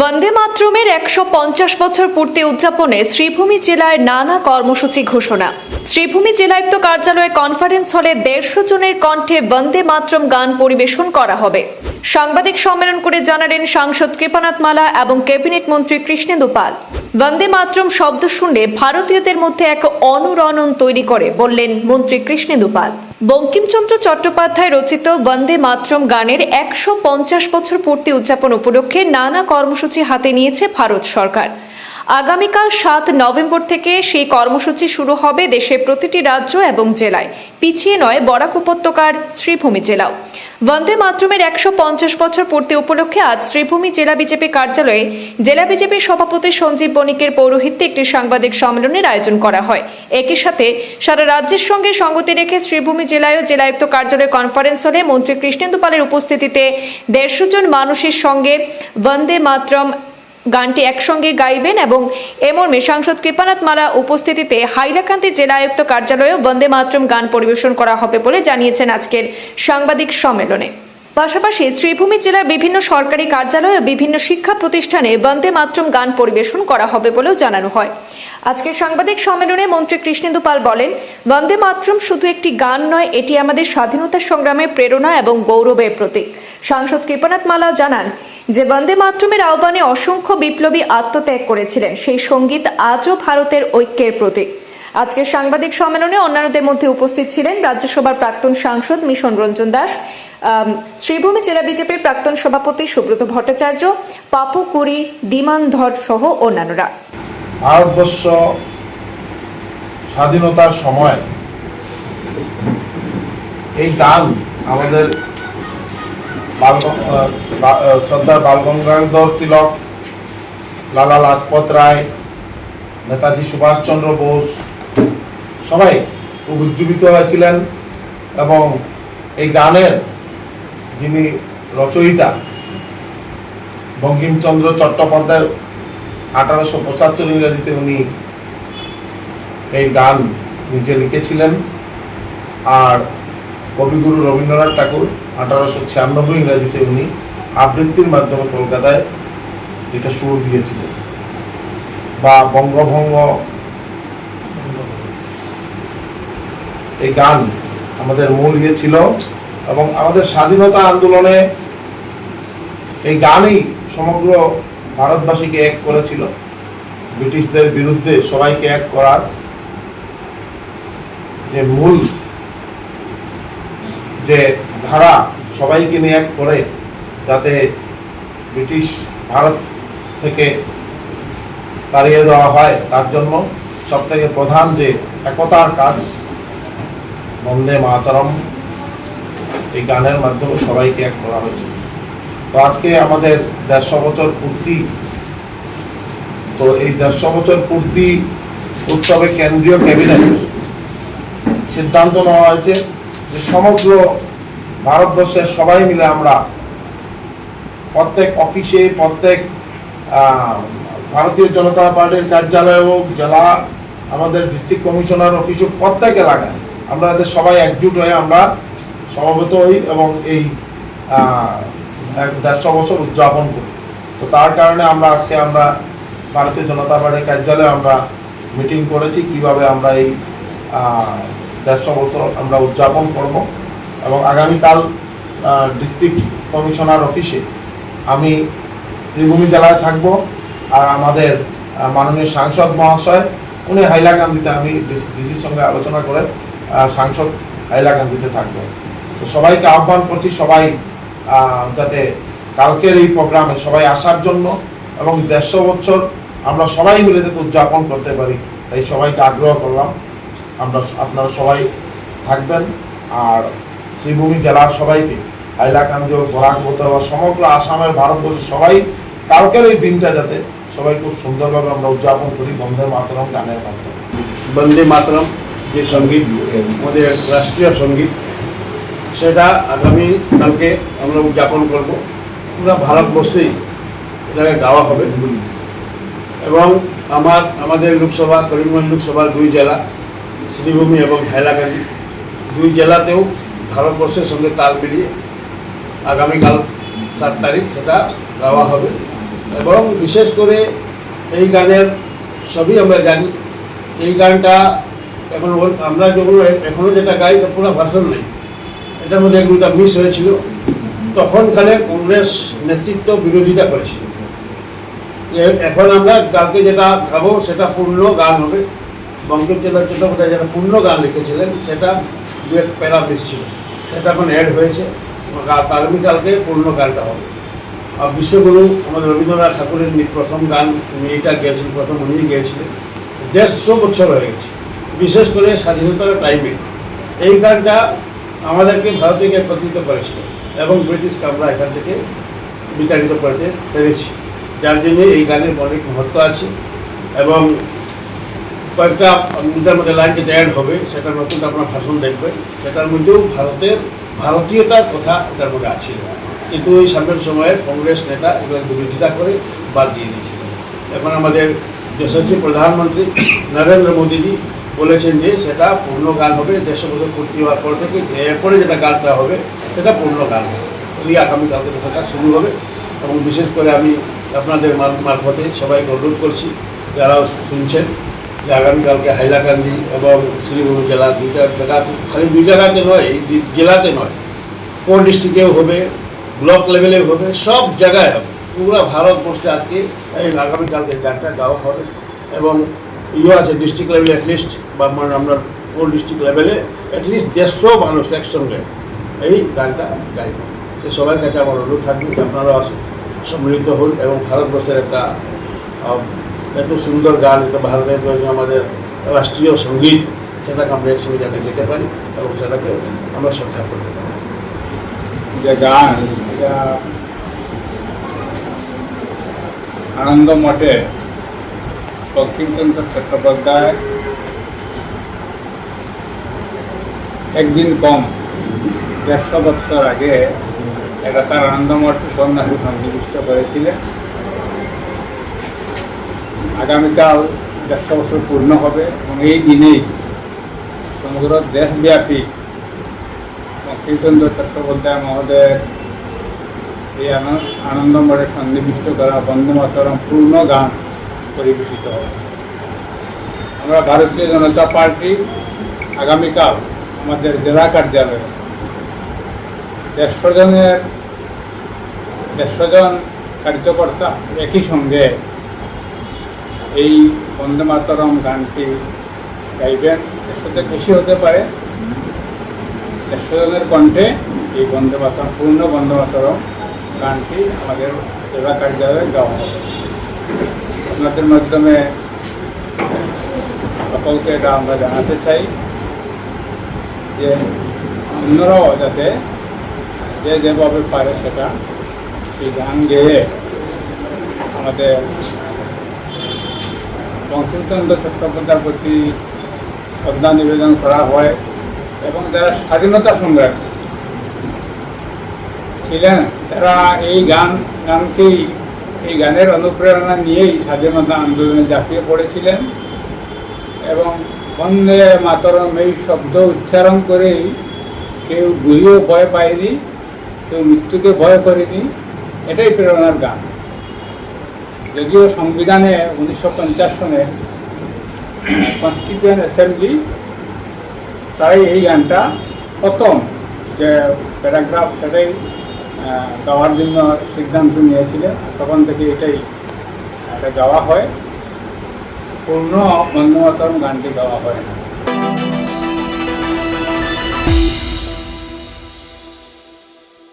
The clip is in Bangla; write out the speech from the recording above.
বন্দে মাতরমের একশো পঞ্চাশ বছর পূর্তি উদযাপনে শ্রীভূমি জেলায় নানা কর্মসূচি ঘোষণা। শ্রীভূমি জেলায়ুক্ত কার্যালয়ে কনফারেন্স হলে দেড়শো জনের কণ্ঠে বন্দে মাতরম গান পরিবেশন করা হবে। সাংবাদিক সম্মেলন করে জানালেন সাংসদ কৃপানাথ মালা এবং ক্যাবিনেট মন্ত্রী কৃষ্ণেন্দু পাল। বন্দে মাতরম শব্দ শুনে ভারতীয়দের মধ্যে এক অনুরণন তৈরি করে, বললেন মন্ত্রী কৃষ্ণেন্দু পাল বঙ্কিমচন্দ্র চট্টোপাধ্যায় রচিত বন্দে মাতরম গানের একশো পঞ্চাশ বছর পূর্তি উদযাপন উপলক্ষে নানা কর্মসূচি হাতে নিয়েছে ভারত সরকার। আগামীকাল সাত নভেম্বর থেকে সেই কর্মসূচি শুরু হবে দেশের প্রতিটি রাজ্য এবং জেলায়। পিছিয়ে নয় বরাক উপত্যকার শ্রীভূমি জেলাও। বন্দে মাতরমের একশো পঞ্চাশ বছর পূর্তি উপলক্ষে আজ শ্রীভূমি জেলা বিজেপি কার্যালয়ে জেলা বিজেপির সভাপতি সঞ্জীব বণিকের পৌরোহিত্যে একটি সাংবাদিক সম্মেলনের আয়োজন করা হয়। একই সাথে সারা রাজ্যের সঙ্গে সঙ্গতি রেখে শ্রীভূমি জেলায়ও জেলায়ুক্ত কার্যালয় কনফারেন্স হলে মন্ত্রী কৃষ্ণেন্দু পালের উপস্থিতিতে দেড়শো জন মানুষের সঙ্গে বন্দে মাতরম গানটি একসঙ্গে গাইবেন এবং এমর্মে মর্মে সাংসদ কৃপানাথ মালা উপস্থিতিতে হাইলাকান্দি জেলা আয়ুক্ত কার্যালয়েও বন্দে মাতরম গান পরিবেশন করা হবে বলে জানিয়েছেন আজকের সাংবাদিক সম্মেলনে। পাশাপাশি শ্রীভূমি জেলার বিভিন্ন সরকারি কার্যালয় বিভিন্ন শিক্ষা প্রতিষ্ঠানে বন্দে মাতরম গান পরিবেশন করা হবে বলেও জানানো হয়। আজকের সাংবাদিক সম্মেলনে মন্ত্রী কৃষ্ণেন্দু পাল বলেন, বন্দে মাতরম শুধু একটি গান নয়, এটি আমাদের স্বাধীনতা সংগ্রামের প্রেরণা এবং গৌরবের প্রতীক। সাংসদ কৃপনাথ মালা জানান যে, বন্দে মাতরমের আহ্বানে অসংখ্য বিপ্লবী আত্মত্যাগ করেছিলেন। সেই সংগীত আজও ভারতের ঐক্যের প্রতীক। আজকের সাংবাদিক সম্মেলনে অন্যান্যদের মধ্যে উপস্থিত ছিলেন রাজ্যসভার প্রাক্তন সাংসদ মিশন রঞ্জন দাস শ্রীভূমি জেলা বিজেপির প্রাক্তন সভাপতি সুব্রত ভট্টাচার্য পাপু কুরি দিমান ধর সহ অন্যান্যরা। ভারতবর্ষ স্বাধীনতার সময় এই গান আমাদের সর্দার বালগঙ্গাধর তিলক, লালা লাজপত রায়, নেতাজি সুভাষচন্দ্র বোস, সবাই খুব উজ্জীবিত হয়েছিলেন এবং এই গানের যিনি রচয়িতা বঙ্কিমচন্দ্র চট্টোপাধ্যায় আঠারোশো পঁচাত্তর ইংরাজিতে উনি এই গান নিজে লিখেছিলেন। আর কবিগুরু রবীন্দ্রনাথ ঠাকুর আঠারোশো ছিয়ানব্বই ইংরাজিতে উনি আবৃত্তির মাধ্যমে কলকাতায় এটা সুর দিয়েছিলেন। বা বঙ্গভঙ্গ। এই গান আমাদের মূল ইয়ে ছিল এবং আমাদের স্বাধীনতা আন্দোলনে এই গানই সমগ্র ভারতবাসীকে এক করেছিল। ব্রিটিশদের বিরুদ্ধে সবাইকে এক করার যে মূল, যে ধারা সবাইকে নিয়ে এক করে, যাতে ব্রিটিশ ভারত থেকে তাড়িয়ে দেওয়া হয়, তার জন্য সব থেকে প্রধান যে একতার কাজ, বন্দে মাতরম, এই গানের মাধ্যমে সবাইকে এক করা হয়েছে। তো আজকে আমাদের দেড়শো বছর পূর্তি। তো এই দেড়শো বছর পূর্তি উৎসবে কেন্দ্রীয় ক্যাবিনেট সিদ্ধান্ত নেওয়া হয়েছে যে সমগ্র ভারতবর্ষের সবাই মিলে আমরা প্রত্যেক অফিসে, প্রত্যেক ভারতীয় জনতা পার্টির কার্যালয় হোক, জেলা, আমাদের ডিস্ট্রিক্ট কমিশনার অফিস হোক, প্রত্যেক এলাকায় আমরা সবাই একজুট হয়ে আমরা সমবেত হই এবং এই দেড়শো বছর উদযাপন করি। তো তার কারণে আমরা আজকে আমরা ভারতীয় জনতা পার্টির কার্যালয়ে আমরা মিটিং করেছি, কীভাবে আমরা এই দেড়শো বছর আমরা উদযাপন করব এবং আগামীকাল ডিস্ট্রিক্ট কমিশনার অফিসে আমি শ্রীভূমি জেলায় থাকব আর আমাদের মাননীয় সাংসদ মহাশয়, উনি হাইলাকান্দিতে আমি ডিসির সঙ্গে আলোচনা করে সাংসদ হাইলাকান্দিতে থাকবেন। তো সবাইকে আহ্বান করছি, সবাই যাতে কালকের এই প্রোগ্রামে সবাই আসার জন্য এবং দেড়শো বছর আমরা সবাই মিলে যাতে উদযাপন করতে পারি, তাই সবাইকে আগ্রহ করলাম। আমরা আপনারা সবাই থাকবেন আর শ্রীভূমি জেলার সবাইকে, হাইলাকান্দি ও বরাকবত বা সমগ্র আসামের ভারতবর্ষের সবাই কালকের এই দিনটা যাতে সবাই খুব সুন্দরভাবে আমরা উদযাপন করি বন্ধে মাতরম গানের মাধ্যমে। বন্দে মাতরম, যে সংগীত, আমাদের রাষ্ট্রীয় সংগীত সেটা আগামী কালকে আমরা উদযাপন করব। পুরো ভারতবর্ষেই এটাকে গাওয়া হবে। এবং আমার, আমাদের লোকসভা, করিমগঞ্জ লোকসভার দুই জেলা, শ্রীভূমি এবং হাইলাকান্দি, দুই জেলাতেও ভারতবর্ষের সঙ্গে তাল মিলিয়ে আগামীকাল সাত তারিখ সেটা গাওয়া হবে। এবং বিশেষ করে এই গানের সবই আমরা জানি। এই গানটা এখন আমরা যখন এখনও যেটা গাই পুরো ভার্সন নেই। এটার মধ্যে এক মিস হয়েছিল। তখনকালে কংগ্রেস নেতৃত্ব বিরোধিতা করেছিল। এখন আমরা কালকে যেটা গাবো সেটা পূর্ণ গান হবে। বঙ্কিমচন্দ্র চট্টোপাধ্যায় যেটা পূর্ণ গান লিখেছিলেন, সেটা দু এক প্যারা মিস ছিল। সেটা এখন অ্যাড হয়েছে। আগামীকালকে পূর্ণ গানটা হবে। আর বিশ্বগুরু আমাদের রবীন্দ্রনাথ ঠাকুরের প্রথম গান, উনি এইটা গেয়েছিলেন প্রথম উনি গেয়েছিলেন। দেড়শো বছর হয়ে গেছে। বিশেষ করে স্বাধীনতার টাইমে এই গানটা আমাদেরকে ভারতীয়কে একত্রিত করেছিল এবং ব্রিটিশ আমরা এখান থেকে বিতাড়িত করতে পেরেছি। যার জন্য এই গানের অনেক মহত্ব আছে এবং কয়েকটা মিটার মধ্যে লাইন যেটা অ্যাড হবে সেটা নতুন আপনার ভাষণ দেখবেন। সেটার মধ্যেও ভারতের ভারতীয়তার কথা এটার মধ্যে আছে। কিন্তু ওই সামনের সময়ে কংগ্রেস নেতা এগুলো বিরোধিতা করে বাদ দিয়ে দিয়েছিল। এখন আমাদের যশস্বী প্রধানমন্ত্রী নরেন্দ্র মোদীজি বলেছেন যে সেটা পূর্ণ গান হবে দেড়শো বছর পূর্তি হওয়ার পর থেকে এরপরে যেটা গানটা হবে, সেটা পূর্ণ গান হবে। ওই আগামীকালকে সেটা শুরু হবে। এবং বিশেষ করে আমি আপনাদের মার- মারফতে সবাইকে অনুরোধ করছি যারা শুনছেন, যে আগামীকালকে হাইলাকান্দি এবং শিলিগুড়ি জেলা দুইটা জায়গা খালি দুই জায়গাতে নয়, এই জেলাতে নয়, কোন ডিস্ট্রিক্টেও হবে, ব্লক লেভেলেও হবে, সব জায়গায় হবে। পুরো ভারতবর্ষে আজকে এই আগামীকালকে গানটা গাওয়া হবে। এবং ইয়ে আছে ডিস্ট্রিক্ট লেভেলে অ্যাটলিস্ট বা মানে আমরা কোন ডিস্ট্রিক্ট লেভেলে অ্যাটলিস্ট দেড়শো মানুষ একসঙ্গে এই গানটা গাইব। সবার কাছে আমার অনুরোধ থাকবে আসুন। সম্মিলিত হন এবং ভারতবর্ষের একটা এত সুন্দর গান, এটা ভারতের আমাদের রাষ্ট্রীয় সংগীত, সেটাকে আমরা একসঙ্গে যাতে যেতে পারি এবং সেটাকে আমরা শ্রদ্ধা করতে পারি। যে গান আনন্দ মঠে বঙ্কিমচন্দ্র চট্টোপাধ্যায় একদিন কম দেড়শো বছর আগে এটা তার আনন্দমঠ উপন্যাসে সন্নিবিষ্ট করেছিলেন আগামীকাল দেড়শো বছর পূর্ণ হবে এবং এই দিনেই সমগ্র দেশব্যাপী বঙ্কিমচন্দ্র চট্টোপাধ্যায় মহোদয়ের এই আনন্দ আনন্দমঠে সন্নিবিষ্ট করা বন্দে মাতরম পূর্ণ গান পরিবেশিত হবে। আমরা ভারতীয় জনতা পার্টি আগামীকাল আমাদের জেলা কার্যালয়ে দেড়শো জনের, দেড়শো জন কার্যকর্তা একই সঙ্গে এই বন্দে মাতরম গানটি গাইবেন। দেড়শো থেকে বেশি হতে পারে। দেড়শো জনের কণ্ঠে এই বন্দে মাতরম, পূর্ণ বন্দে মাতরম গানটি আমাদের জেলা কার্যালয়ে গাওয়া হবে। আপনাদের মাধ্যমে সকলকে এটা আমরা জানাতে চাই যে অন্যরাও যাতে যে যেভাবে পারে সেটা এই গান গেয়ে আমাদের বঙ্কিমচন্দ্র চট্টোপাধ্যায়ের প্রতি শ্রদ্ধা নিবেদন করা হয় এবং যারা স্বাধীনতা সংগ্রামী ছিলেন, তারা এই গান, গানকেই এই গানের অনুপ্রেরণা নিয়েই স্বাধীনতা আন্দোলনে ঝাঁপিয়ে পড়েছিলেন এবং বন্দে মাতরম এই শব্দ উচ্চারণ করেই কেউ গুলিও ভয় পায়নি, কেউ মৃত্যুকে ভয় করেনি, এটাই প্রেরণার গান। যদিও সংবিধানে উনিশশো পঞ্চাশ সনে কনস্টিটিউয়েন্ট অ্যাসেম্বলি তাই এই গানটা প্রথম যে প্যারাগ্রাফ সেটাই আহ, গাওয়ার জন্য সিদ্ধান্ত নিয়েছিলেন তখন থেকে এটাই এটা গাওয়া হয়। পূর্ণ বন্দে গানটি গাওয়া হয়। না